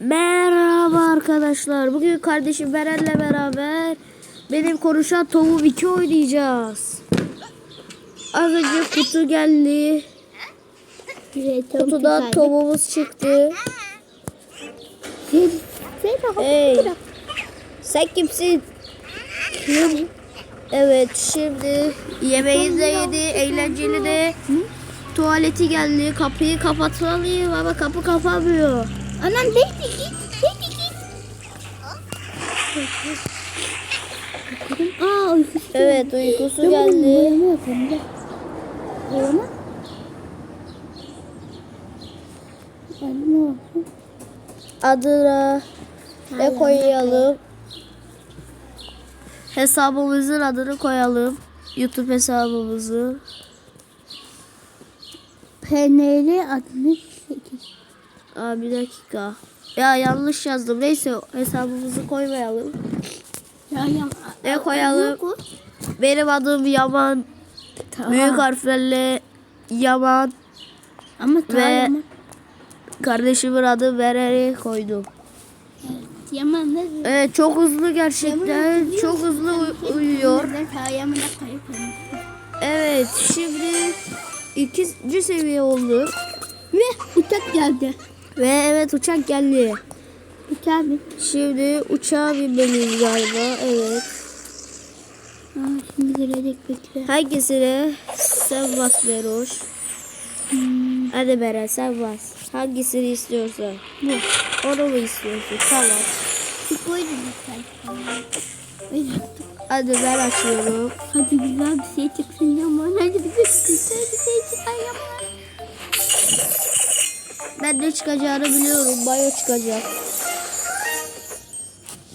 Merhaba arkadaşlar. Bugün kardeşim Beren'le beraber benim konuşan tavuğum 2 oynayacağız. Az önce kutu geldi. Kutudan tavuğumuz çıktı. Hey. Sen kimsin? Evet şimdi yemeğini de yedi, eğlenceli de tuvaleti geldi. Kapıyı kapatmalıyım ama kapı kapanmıyor. Anam baby git. Baby git. Aa uykusu. Evet uykusu geldi. boyama yapalım gel. Boyama. Hadi ne olsun? Adına ne koyalım? Hesabımızın adını koyalım. YouTube hesabımızı. PNL 68. Aa, bir dakika. Ya yanlış yazdım. Neyse hesabımızı koymayalım. Ya ya. Ne koyalım? Benim adım Yaman. Tamam. Büyük harflerle Yaman. Ama Ve- Yaman. Kardeşimin adı Berer'i koydum. Yaman ne? Evet çok hızlı gerçekten. Çok hızlı uy- uyuyor. Evet şimdi ikinci seviye olduk. Ve uçak geldi. Ve evet uçak geldi. Uçağa bin. Şimdi uçağa binmeliyiz galiba. Evet. Aa, şimdi gelecek bekle. Hangisine? Sen bas Beroş. Hmm. Hadi Beren sen bas. Hangisini istiyorsan. Bu. Onu mu istiyorsun? Tamam. Koydum yaptık. Hadi ben açıyorum. Hadi güzel bir şey çıksın Yaman. Hadi güzel bir şey çıkar Yaman. Ben ne çıkacağını biliyorum. Mayo çıkacak.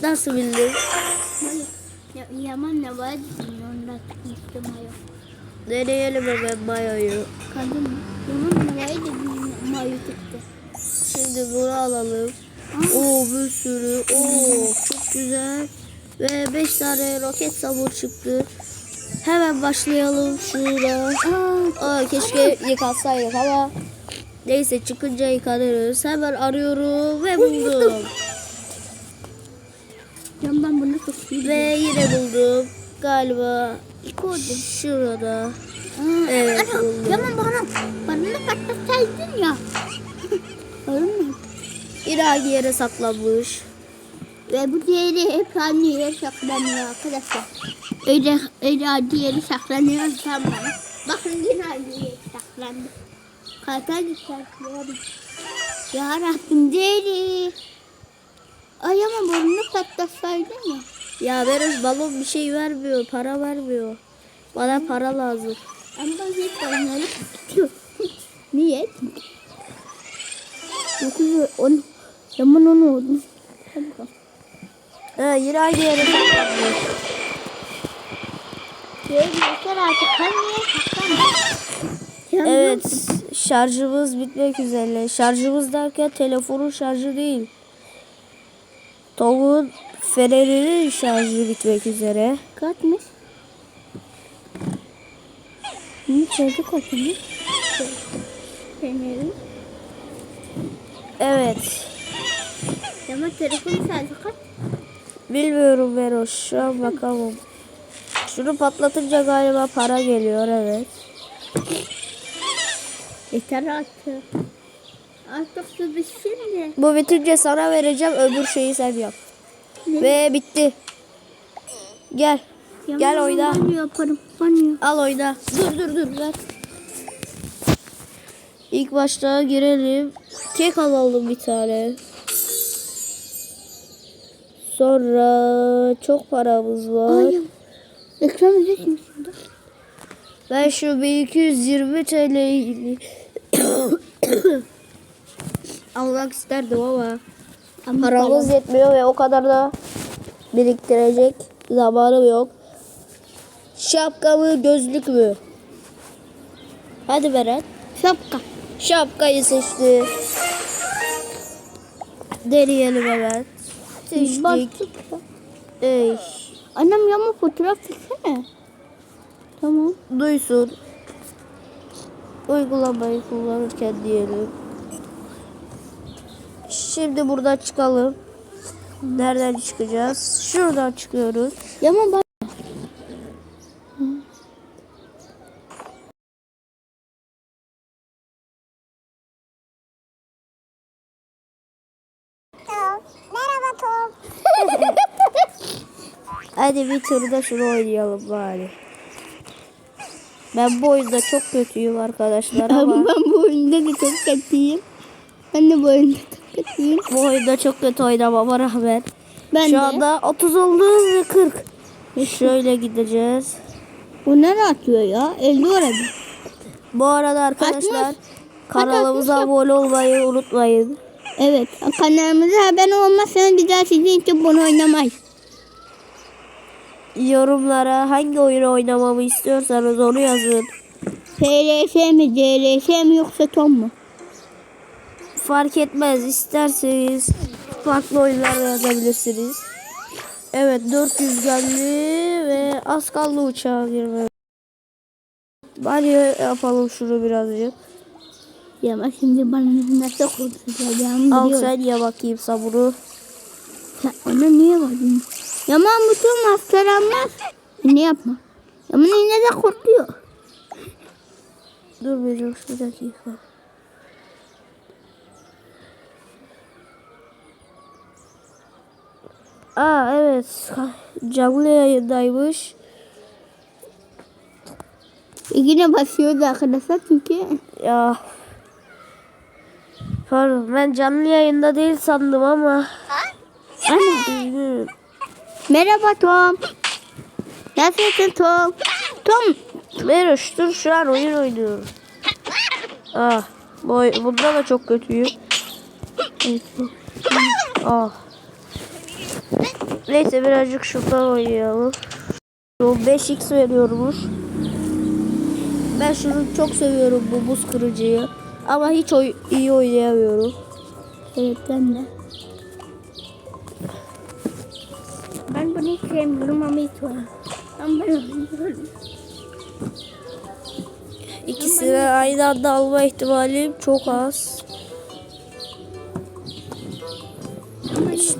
Nasıl bildin? Ya, Yaman ne var? Ondan çıkmıştım ayol. Deneyelim hemen mayoyu. Kadın? Yaman ne var? Mayo çıktı. Şimdi bunu alalım. Oo bir sürü. Oo çok güzel. Ve 5 tane roket sabur çıktı. Hemen başlayalım şurada. Aa, Aa, keşke yıkatsaydık ama neyse çıkınca yıkanırız. Hemen arıyorum ve buldum. Yaman bunu ve yine buldum. Galiba koydum. şurada. Aa, Evet, ana, buldum. Yaman bana, bana da patlatsaydın ya. Aynı yere saklanmış. Ve bu diğeri hep aynı yere saklanıyor arkadaşlar. Öyle, öyle yere saklanıyor bana. Bakın yine aynı yere saklandı. Kalka saklıyorum. Ya Rabbim diğeri. Ay ama burnunu patlatsaydın ya. Ya Beroş balon bir şey vermiyor. Para vermiyor. Bana para lazım. Ama hep onları tutuyor. Niye? Dokuz, on, yaman onu oldu. Hadi bakalım. Ha, yine aynı yere saklanmış. Şey, yeter artık. Sen niye saklanmıyorsun? Evet şarjımız bitmek üzere. Şarjımız derken telefonun şarjı değil. Tavuğun fenerinin şarjı bitmek üzere. Kaçmış? Ne çocuk kaçmış? Fenerin. Evet. Ama telefonu sadece kaç? Bilmiyorum Beroş. Şu an bakalım. Şunu patlatınca galiba para geliyor evet. Yeter artık. Artık su bitsin de. Bu bitince sana vereceğim öbür şeyi sen yap. Ve bitti. Gel. Gel oyna. Yaparım. Banyo. Al oyna. Dur dur dur ver. İlk başta girelim. Kek alalım bir tane. Sonra çok paramız var. Ay. Ekran üzerinde şimdi. Ben şu 1220 TL'yi almak isterdim ama Ama paramız yetmiyor ve o kadar da biriktirecek zamanım yok. Şapka mı gözlük mü? Hadi Berat. Şapka. Şapkayı seçti. Deneyelim hemen. Seçtik. Baktık. Ey, Annem yama fotoğraf çeksene. Tamam. duysun. Uygulamayı kullanırken diyelim. Şimdi buradan çıkalım. Nereden çıkacağız? Şuradan çıkıyoruz. Yaman bak. Hadi bir turda şunu oynayalım bari. Ben bu oyunda çok kötüyüm arkadaşlar Ama ama ben bu oyunda da çok kötüyüm. Ben de bu oyunda çok kötüyüm. bu oyunda çok kötü oynamama rağmen. Ben Şu de. anda 30 oldu ve 40. Şöyle gideceğiz. Bu nereye atıyor ya? 50 orada. Bu arada arkadaşlar Atmış. kanalımıza abone olmayı unutmayın. Evet. Kanalımıza abone olmazsanız bir daha sizin için bunu oynamayız. Yorumlara hangi oyunu oynamamı istiyorsanız onu yazın. FRS mi, CRS mi yoksa Tom mu? Fark etmez isterseniz farklı oyunlar yazabilirsiniz. Evet 400 geldi ve az kaldı uçağa girmeye. Bari yapalım şunu birazcık. Ya bak şimdi bana nasıl konuşacağımı Al sen ye bakayım sabunu. Sen ona niye vardın? Yaman bütün hastalanmaz. Ne yapma? Yaman yine de korkuyor. Dur bir bir dakika. Aa evet canlı yayındaymış. E yine basıyordu arkadaşlar çünkü. Ya. Pardon ben canlı yayında değil sandım ama. Ana. Merhaba Tom. Nasılsın Tom? Tom. Meroş dur şu an oyun oynuyorum. Ah. Bu, oy- bunda da çok kötüyüm. Ah. Neyse birazcık şuradan oynayalım. O 5x veriyormuş. Ben şunu çok seviyorum bu buz kırıcıyı. Ama hiç oy- iyi oynayamıyorum. Evet ben de. Hiç sevmiyorum ama. Ben bunu oynuyorum. İkisini aynı anda alma ihtimalim çok az.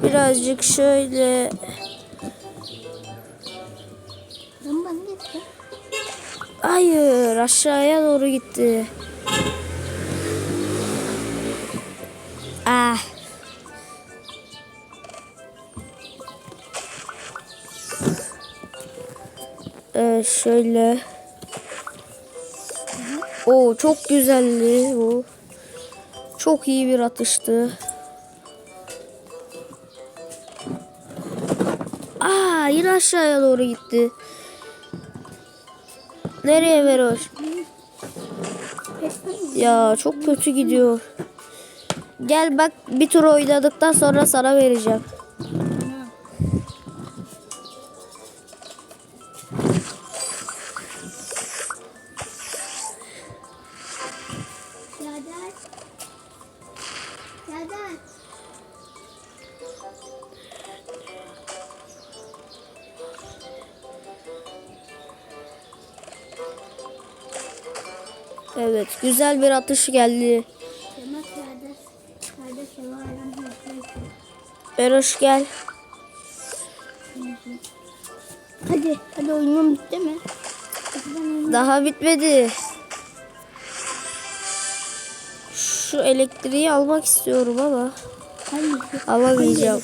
Birazcık şöyle. Hayır aşağıya doğru gitti. Ah. Ee, şöyle. Oo çok güzeldi bu. Çok iyi bir atıştı. Aa yine aşağıya doğru gitti. Nereye Veroş? Ya çok kötü gidiyor. Gel bak bir tur oynadıktan sonra sana vereceğim. Evet güzel bir atış geldi. Serdar severim. Veroş gel. Hadi. Hadi oyunum bitti mi? Daha bitmedi. Şu elektriği almak istiyorum ama alamayacağım.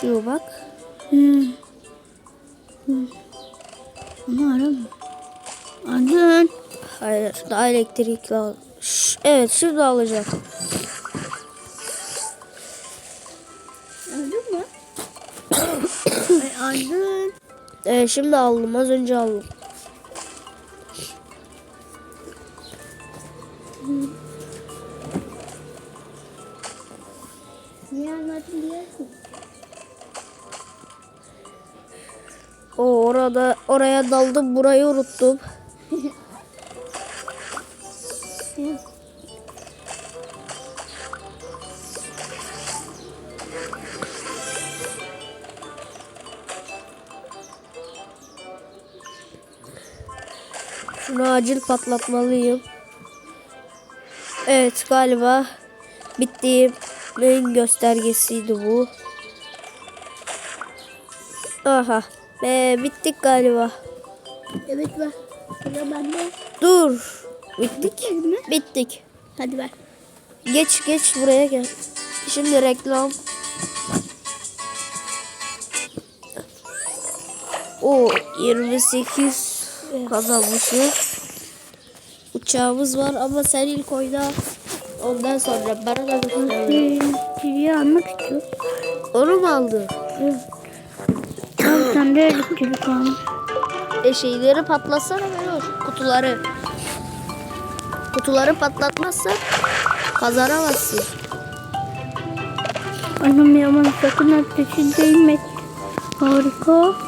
Şu bak. Hmm. Hmm. Arama. Adın. Hayır daha elektrik lazım. Evet şimdi alacağım. Aldın mı? Ay, Aldın. Evet şimdi aldım az önce aldım. Niye almadın diyorsun? O orada oraya daldım burayı unuttum. Şunu acil patlatmalıyım. Evet galiba bitti. Neyin göstergesiydi bu? Aha. Be bittik galiba. Evet ver. Sıra bende. Dur. Bittik. mi? Bittik. Hadi ver. Geç geç buraya gel. Şimdi reklam. O 28 kazanmışız. Uçağımız var ama sen ilk oyna. Ondan sonra bana da. Tiriyi almak istiyorum. Onu mu aldı? Tamam sen de elektrik almış. E şeyleri patlatsana böyle kutuları. Kutuları patlatmazsan kazanamazsın. Anam yaman sakın ateşi değmek. Harika.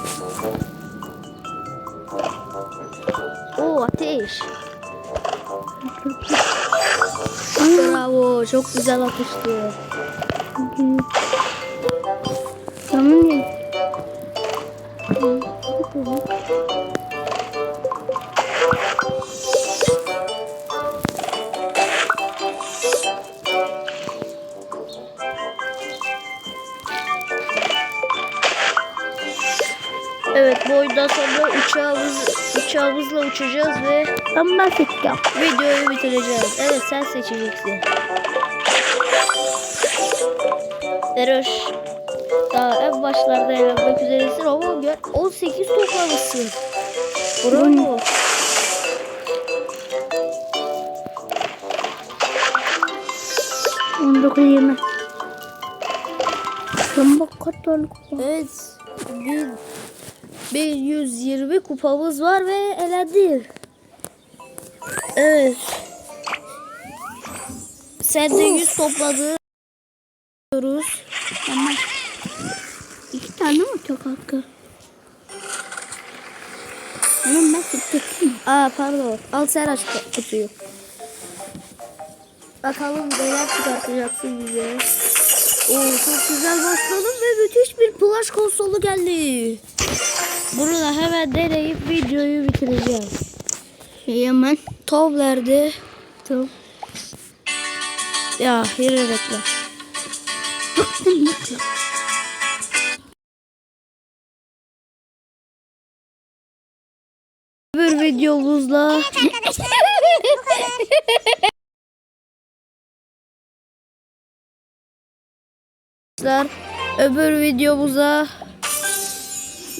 Ateş. Bravo çok güzel atıştı. Ve Ben bahsedeceğim. videoyu bitireceğiz. Evet sen seçeceksin. Eroş. Daha en başlarda eğlenmek üzeresin ama gör 18 toplamışsın. Bravo. On dokuz yirmi. Ben bak kaç tane kupa. Evet. Bir, 1120 kupamız var ve elendik. Evet. Sen de 100 topladın. Diyoruz. Tamam. İki tane mi çok hakkı? Anam ben seçtim. Aa pardon. Al sen aç kutuyu. Bakalım neler çıkartacaksın bize. Oo çok güzel başladım ve müthiş bir plaj konsolu geldi. Bunu da hemen deneyip videoyu bitireceğim. Şey hemen. Tom nerede? Tamam. Ya yine reklam. Bıktım bıktım. Bir videomuzla öbür videomuza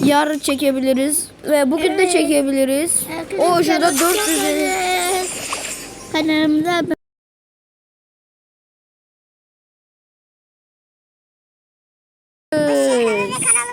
yarın çekebiliriz ve bugün de çekebiliriz. O şurada 400 Kanalımıza